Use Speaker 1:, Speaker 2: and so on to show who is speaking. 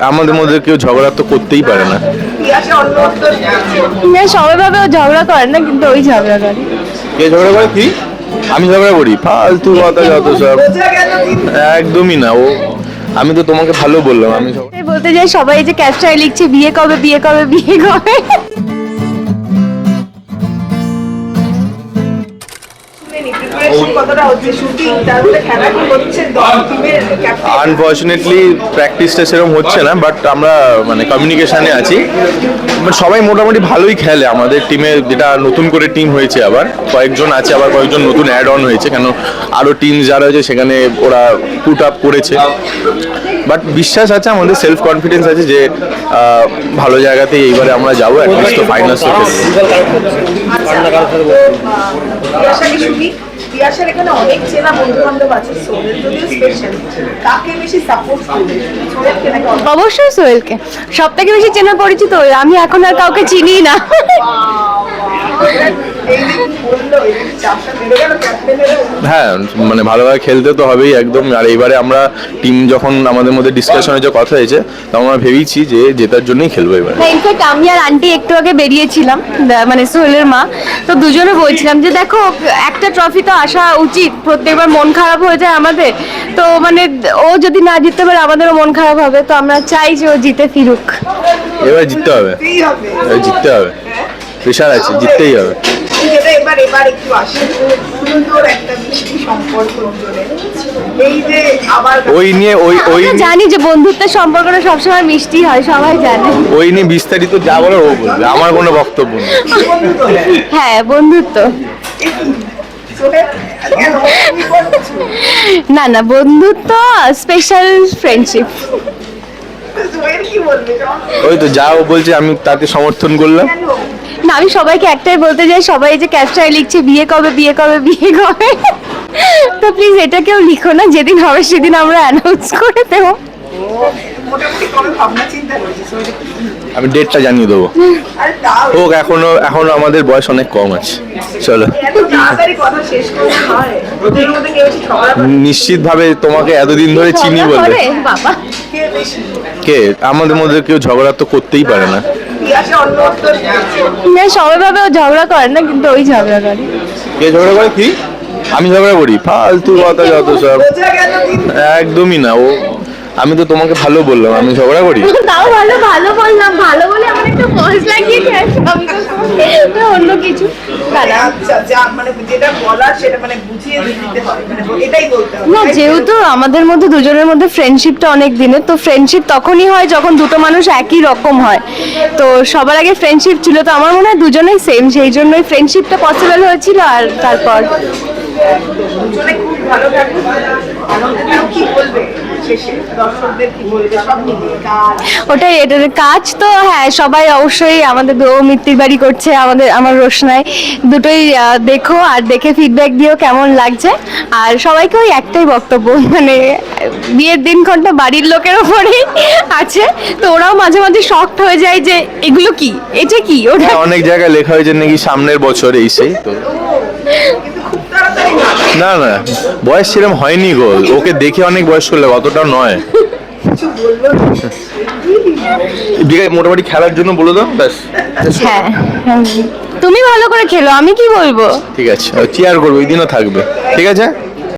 Speaker 1: আমাদের মধ্যে কেউ ঝগড়া তো করতেই পারে না।
Speaker 2: না সবাই ভাবে ও ঝগড়া করে না কিন্তু ওই ঝগড়া করে।
Speaker 1: কে ঝগড়া করে কি? আমি ঝগড়া করি। ফালতু কথা যত সব। একদমই না ও আমি তো তোমাকে ভালো বললাম আমি
Speaker 2: বলতে যাই সবাই যে ক্যাপচায় লিখছে বিয়ে কবে বিয়ে কবে বিয়ে কবে।
Speaker 1: আনফর্চুনেটলি প্র্যাকটিসটা সেরকম হচ্ছে না বাট আমরা মানে কমিউনিকেশানে আছি। বাট সবাই মোটামুটি ভালোই খেলে। আমাদের টিমে যেটা নতুন করে টিম হয়েছে আবার কয়েকজন আছে আবার কয়েকজন নতুন অ্যাড অন হয়েছে। কেন আরও টিম যারা হয়েছে সেখানে ওরা পুট আপ করেছে। বাট বিশ্বাস আছে আমাদের সেলফ কনফিডেন্স আছে যে ভালো জায়গাতেই এইবারে আমরা যাব অ্যাটলিস্ট তো তো খেলব
Speaker 3: তিয়াশাকে এখানে অনেক চেনা বন্ধু বান্ধব আছে সোহেল যদিও স্পেশাল কাকে বেশি সাপোর্ট করবে? সোহেলকে নাকি
Speaker 2: অবশ্যই সোহেলকে। সব থেকে বেশি চেনা পরিচিত আমি এখন আর কাউকে চিনি না।
Speaker 3: যে যে
Speaker 1: হ্যাঁ মানে ভালোভাবে খেলতে তো হবেই একদম। আর এইবারে আমরা টিম যখন আমাদের মধ্যে ডিসকাশন হয়েছে কথা হয়েছে তখন আমরা ভেবেইছি যে জেতার জন্যই খেলব এবারে।
Speaker 2: ইনফ্যাক্ট আমি আর আন্টি একটু আগে বেরিয়েছিলাম মানে সোহেলের মা। তো দুজনে বলছিলাম যে দেখো একটা ট্রফি তো আসা উচিত। প্রত্যেকবার মন খারাপ হয়ে যায় আমাদের। তো মানে ও যদি না জিততে পারে আমাদেরও মন খারাপ হবে। তো আমরা চাই যে ও জিতে ফিরুক।
Speaker 1: এবার জিততে হবে। এবার জিততে হবে। প্রেশার আছে জিততেই হবে।
Speaker 3: এবার এবার একটু আসে। সুন্দর একটা মিষ্টি সম্পর্ক দুজনের এই যে আবার
Speaker 1: ওই নিয়ে ওই ওই
Speaker 2: জানি যে বন্ধুত্বের সম্পর্কটা সবসময় মিষ্টি হয় সবাই জানে।
Speaker 1: ওই নিয়ে বিস্তারিত যা বলার ও বলবে আমার কোনো বক্তব্য নেই।
Speaker 2: হ্যাঁ বন্ধুত্ব। না না বন্ধুত্ব স্পেশাল ফ্রেন্ডশিপ
Speaker 1: ওই তো যা ও বলছে আমি তাতে সমর্থন করলাম।
Speaker 2: না আমি সবাইকে একটাই বলতে চাই সবাই যে ক্যাপচায় লিখছে বিয়ে কবে বিয়ে কবে বিয়ে কবে? তো প্লিজ এটা কেউ লিখো না যেদিন হবে সেদিন আমরা অ্যানাউন্স করে দেবো।
Speaker 1: আমি ডেটটা জানিয়ে দেবো। হোক এখনও এখনও আমাদের বয়স অনেক কম আছে। চলো? নিশ্চিতভাবে তোমাকে এতদিন ধরে চিনি বলে।
Speaker 3: কে?
Speaker 1: আমাদের মধ্যে কেউ ঝগড়া তো করতেই পারে না।
Speaker 2: না সবাই ঝগড়া করে না কিন্তু ওই ঝগড়া করে।
Speaker 1: কে ঝগড়া করে? কি? আমি ঝগড়া করি? ফালতু কথা যত সব। একদমই না ও আমি তো তোমাকে ভালো বললাম আমি ঝগড়া করি।
Speaker 2: তাও ভালো ভালো বললাম। ভালো বলে আমার একটা লাগিয়ে দিয়ে আমি তো অন্য কিছু? না
Speaker 3: আচ্ছা মানে মানে মানে?
Speaker 2: যেহেতু আমাদের মধ্যে দুজনের মধ্যে ফ্রেন্ডশিপটা অনেক দিনের তো ফ্রেন্ডশিপ তখনই হয় যখন দুটো মানুষ একই রকম হয়। তো সবার আগে ফ্রেন্ডশিপ ছিল তো আমার মনে হয় দুজনেই সেম সেই জন্যই ফ্রেন্ডশিপটা পসিবল হয়েছিল আর তারপর
Speaker 3: খুব ভালো থাকুক আনন্দটাও কি বলবে শেষে দর্শকদের কি বলবে? সব মিলিয়ে গান
Speaker 2: ওটাই এটার কাজ তো হ্যাঁ সবাই অবশ্যই আমাদের দো মিত্তির বাড়ি করছে আমাদের আমার রোশনায় দুটোই দেখো আর দেখে ফিডব্যাক দিও কেমন লাগছে। আর সবাইকে ওই একটাই বক্তব্য মানে বিয়ের দিনক্ষণটা বাড়ির লোকের ওপরেই আছে। তো ওরাও মাঝে মাঝে শক্ট হয়ে যায় যে এগুলো কি? এটা কি? ওটা
Speaker 1: অনেক জায়গায় লেখা হয়েছে নাকি সামনের বছর এই সেই তো
Speaker 3: না
Speaker 1: না বয়স সেরকম হয়নি গো। ওকে দেখে অনেক বয়স করলে অতটা নয়। আছে মোটামুটি খেলার জন্য বলে দাও ব্যাস।
Speaker 2: হ্যাঁ তুমি ভালো করে খেলো আমি কি বলব?
Speaker 1: ঠিক আছে চেয়ার করব ওই দিনও থাকবে। ঠিক আছে?